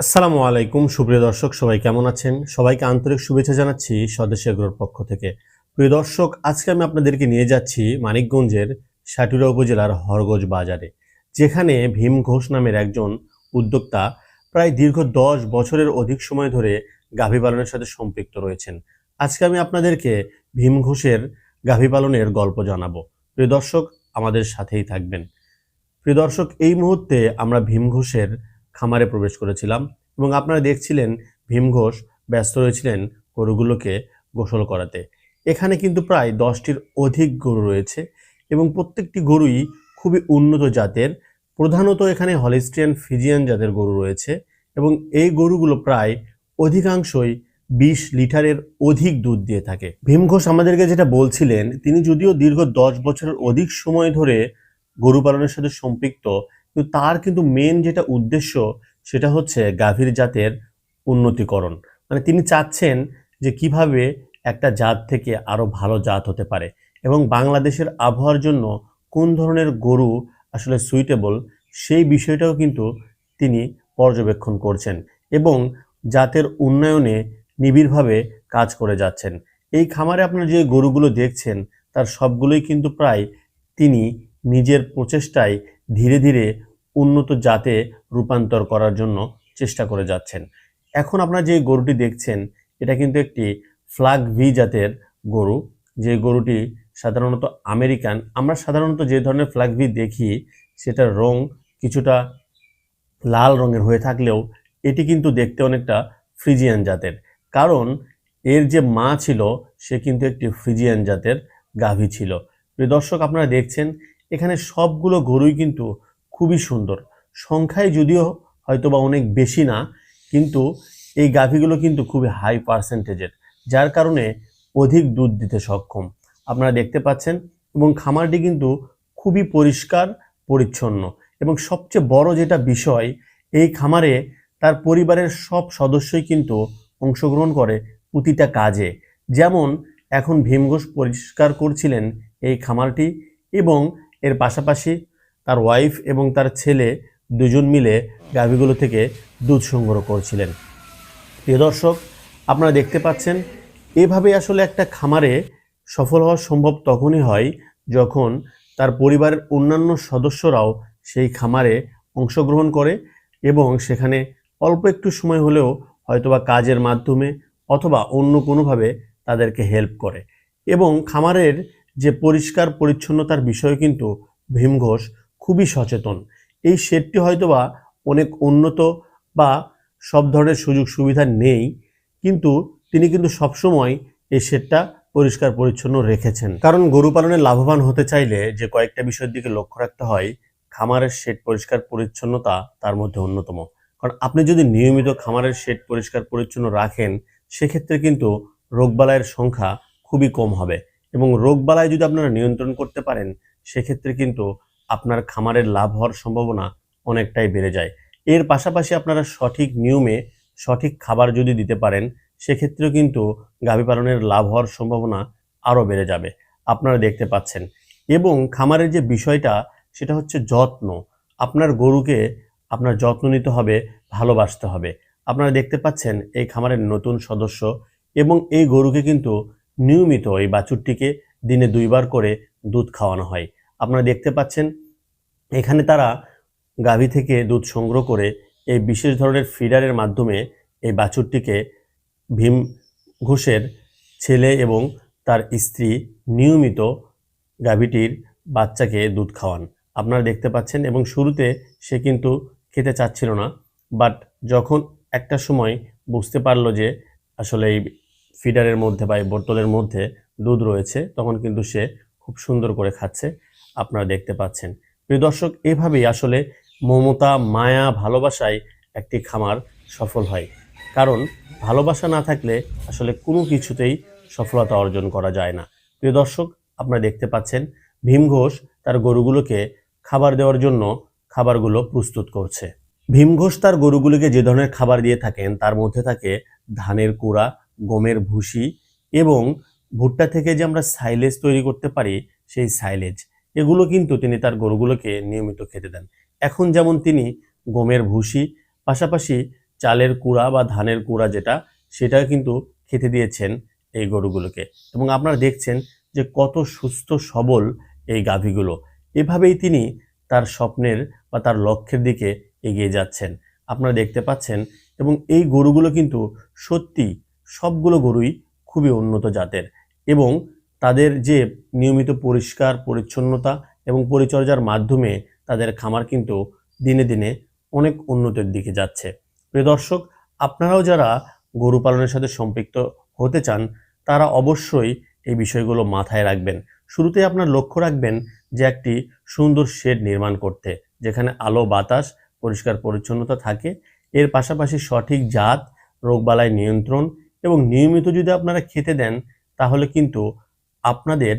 আসসালামু আলাইকুম, সুপ্রিয় দর্শক, সবাই কেমন আছেন? সবাইকে আন্তরিক শুভেচ্ছা জানাচ্ছি স্বদেশী এগ্রোর পক্ষ থেকে। প্রিয় দর্শক, আজকে আমি আপনাদেরকে নিয়ে যাচ্ছি মানিকগঞ্জের সাটুরা উপজেলার হরগজ বাজারে, যেখানে ভীম ঘোষ নামের একজন উদ্যোক্তা প্রায় দীর্ঘ দশ বছরের অধিক সময় ধরে গাভী পালনের সাথে সম্পৃক্ত রয়েছেন। আজকে আমি আপনাদেরকে ভীম ঘোষের গাভী পালনের গল্প জানাব। প্রিয় দর্শক, আমাদের সাথেই থাকবেন। প্রিয় দর্শক, এই মুহূর্তে আমরা ভীম ঘোষের খামারে প্রবেশ করেছিলাম এবং আপনারা দেখছিলেন ভীম ঘোষ ব্যস্ত রয়েছিলেন গরুগুলোকে গোসল করাতে। এখানে কিন্তু প্রায় দশটির অধিক গরু রয়েছে এবং প্রত্যেকটি গরুই খুবই উন্নত জাতের। প্রধানত এখানে হলিস্টিয়ান ফিজিয়ান জাতের গরু রয়েছে এবং এই গরুগুলো প্রায় অধিকাংশই বিশ লিটারের অধিক দুধ দিয়ে থাকে। ভীম ঘোষ আমাদেরকে যেটা বলছিলেন, তিনি যদিও দীর্ঘ দশ বছরের অধিক সময় ধরে গরু পালনের সাথে সম্পৃক্ত কিন্তু তার কিন্তু মেন যেটা উদ্দেশ্য সেটা হচ্ছে গাভীর জাতের উন্নতিকরণ। মানে তিনি চাচ্ছেন যে কীভাবে একটা জাত থেকে আরও ভালো জাত হতে পারে এবং বাংলাদেশের আবহাওয়ার জন্য কোন ধরনের গরু আসলে সুইটেবল সেই বিষয়টাও কিন্তু তিনি পর্যবেক্ষণ করছেন এবং জাতের উন্নয়নে নিবিড়ভাবে কাজ করে যাচ্ছেন। এই খামারে আপনারা যে গরুগুলো দেখছেন, তার সবগুলোই কিন্তু প্রায় তিনি নিজের প্রচেষ্টায় ধীরে ধীরে উন্নত জাতে রূপান্তর করার জন্য চেষ্টা করে যাচ্ছেন। এখন আপনারা যে গরুটি দেখছেন, এটা কিন্তু একটি ফ্লাগ ভি জাতের গরু। যে গরুটি সাধারণত আমেরিকান, আমরা সাধারণত যে ধরনের ফ্ল্যাগ ভি দেখি, সেটার রং কিছুটা লাল রঙের হয়ে থাকলেও এটি কিন্তু দেখতে অনেকটা ফ্রিজিয়ান জাতের। কারণ এর যে মা ছিল, সে কিন্তু একটি ফ্রিজিয়ান জাতের গাভী ছিল। প্রিয় দর্শক, আপনারা দেখছেন এখানে সবগুলো গরুই কিন্তু খুবই সুন্দর। সংখ্যায় যদিও হয়তোবা অনেক বেশি না, কিন্তু এই গাভীগুলো কিন্তু খুবই হাই পার্সেন্টেজের যার কারণে অধিক দুধ দিতে সক্ষম। আপনারা দেখতে পাচ্ছেন, এবং খামারটি কিন্তু খুবই পরিষ্কার, পরিচ্ছন্ন, এবং সবচেয়ে বড় যেটা বিষয়, এই খামারে তার পরিবারের সব সদস্যই কিন্তু অংশগ্রহণ করে প্রতিটা কাজে। যেমন, এখন ভীমঘোষ পরিষ্কার করছিলেন এই খামারটি, এবং এর পাশাপাশি তার ওয়াইফ এবং তার ছেলে দুজন মিলে গাভীগুলো থেকে দুধ সংগ্রহ করছিলেন। প্রিয় দর্শক, আপনারা দেখতে পাচ্ছেন, এভাবে আসলে একটা খামারে সফল হওয়া সম্ভব তখনই হয় যখন তার পরিবারের অন্যান্য সদস্যরাও সেই খামারে অংশগ্রহণ করে এবং সেখানে অল্প একটু সময় হলেও হয়তোবা কাজের মাধ্যমে অথবা অন্য কোনোভাবে তাদেরকে হেল্প করে। এবং খামারের যে পরিষ্কার পরিচ্ছন্নতার বিষয়ে কিন্তু ভীম ঘোষ খুবই সচেতন। এই শেডটি হয়তোবা অনেক উন্নত বা সব ধরনের সুযোগ সুবিধা নেই, কিন্তু তিনি কিন্তু সবসময় এই শেডটা পরিষ্কার পরিচ্ছন্ন রেখেছেন। কারণ গরু পালনে লাভবান হতে চাইলে যে কয়েকটা বিষয়ের দিকে লক্ষ্য রাখতে হয়, খামারের শেড পরিষ্কার পরিচ্ছন্নতা তার মধ্যে অন্যতম। কারণ আপনি যদি নিয়মিত খামারের শেড পরিষ্কার পরিচ্ছন্ন রাখেন, সেক্ষেত্রে কিন্তু রোগবালাইয়ের সংখ্যা খুবই কম হবে। এবং রোগবালাই যদি আপনারা নিয়ন্ত্রণ করতে পারেন, সেক্ষেত্রে কিন্তু আপনার খামারের লাভ হওয়ার সম্ভাবনা অনেকটাই বেড়ে যায়। এর পাশাপাশি আপনারা সঠিক নিয়মে সঠিক খাবার যদি দিতে পারেন, সেক্ষেত্রেও কিন্তু গাভী পালনের লাভ হওয়ার সম্ভাবনা আরও বেড়ে যাবে। আপনারা দেখতে পাচ্ছেন। এবং খামারের যে বিষয়টা, সেটা হচ্ছে যত্ন। আপনার গরুকে আপনার যত্ন নিতে হবে, ভালোবাসতে হবে। আপনারা দেখতে পাচ্ছেন এই খামারের নতুন সদস্য এবং এই গরুকে কিন্তু নিয়মিত এই বাছুরটিকে দিনে দুইবার করে দুধ খাওয়ানো হয়। আপনারা দেখতে পাচ্ছেন, এখানে তারা গাভী থেকে দুধ সংগ্রহ করে এই বিশেষ ধরনের ফিডারের মাধ্যমে এই বাছুরটিকে ভীম ঘোষের ছেলে এবং তার স্ত্রী নিয়মিত গাভীটির বাচ্চাকে দুধ খাওয়ান। আপনারা দেখতে পাচ্ছেন এবং শুরুতে সে কিন্তু খেতে চাচ্ছিল না, বাট যখন একটা সময় বুঝতে পারল যে আসলে এই ফিডারের মধ্যে বা এই বোতলের মধ্যে দুধ রয়েছে, তখন কিন্তু সে খুব সুন্দর করে খাচ্ছে। আপনারা দেখতে পাচ্ছেন। প্রিয় দর্শক, এভাবেই আসলে মমতা, মায়া ভালোবাসায় একটি খামার সফল হয়। কারণ ভালোবাসা না থাকলে আসলে কোনো কিছুতেই সফলতা অর্জন করা যায় না। প্রিয় দর্শক, আপনারা দেখতে পাচ্ছেন, ভীম ঘোষ তার গরুগুলোকে খাবার দেওয়ার জন্য খাবারগুলো প্রস্তুত করছে। ভীম ঘোষ তার গরুগুলোকে যে ধরনের খাবার দিয়ে থাকেন, তার মধ্যে থাকে ধানের কুড়া গমের ভুসি এবং ভুট্টা থেকে যে আমরা সাইলেজ তৈরি করতে পারি, সেই সাইলেজ এগুলো কিন্তু তিনি তার গরুগুলোকে নিয়মিত খেতে দেন। এখন যেমন তিনি গমের ভুসি, পাশাপাশি চালের কুড়া বা ধানের কুড়া যেটা, সেটা কিন্তু খেতে দিয়েছেন এই গরুগুলোকে। এবং আপনারা দেখছেন যে কত সুস্থ, সবল এই গাভীগুলো। এভাবেই তিনি তার স্বপ্নের বা তার লক্ষ্যের দিকে এগিয়ে যাচ্ছেন। আপনারা দেখতে পাচ্ছেন এবং এই গরুগুলো কিন্তু সত্যি সবগুলো গরুই খুবই উন্নত জাতের এবং তাদের যে নিয়মিত পরিষ্কার, পরিচ্ছন্নতা এবং পরিচর্যার মাধ্যমে তাদের খামার কিন্তু দিনে দিনে অনেক উন্নতির দিকে যাচ্ছে। প্রিয় দর্শক, আপনারাও যারা গরু পালনের সাথে সম্পৃক্ত হতে চান, তারা অবশ্যই এই বিষয়গুলো মাথায় রাখবেন। শুরুতে আপনার লক্ষ্য রাখবেন যে একটি সুন্দর শেড নির্মাণ করতে, যেখানে আলো, বাতাস, পরিষ্কার, পরিচ্ছন্নতা থাকে। এর পাশাপাশি সঠিক জাত, রোগবালাই নিয়ন্ত্রণ এবং নিয়মিত যদি আপনারা খেতে দেন, তাহলে কিন্তু আপনাদের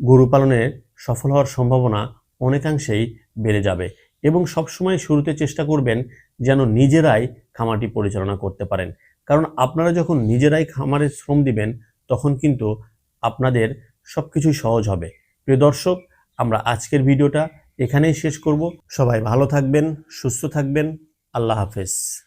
গরু পালনে সফল হওয়ার সম্ভাবনা অনেকাংশেই বেড়ে যাবে এবং সবসময় শুরুতে চেষ্টা করবেন যেন নিজেরাই খামারটি পরিচালনা করতে পারেন। কারণ আপনারা যখন নিজেরাই খামারে শ্রম দিবেন, তখন কিন্তু আপনাদের সব কিছুই সহজ হবে। প্রিয় দর্শক, আমরা আজকের ভিডিওটা এখানেই শেষ করব। সবাই ভালো থাকবেন, সুস্থ থাকবেন। আল্লাহ হাফেজ।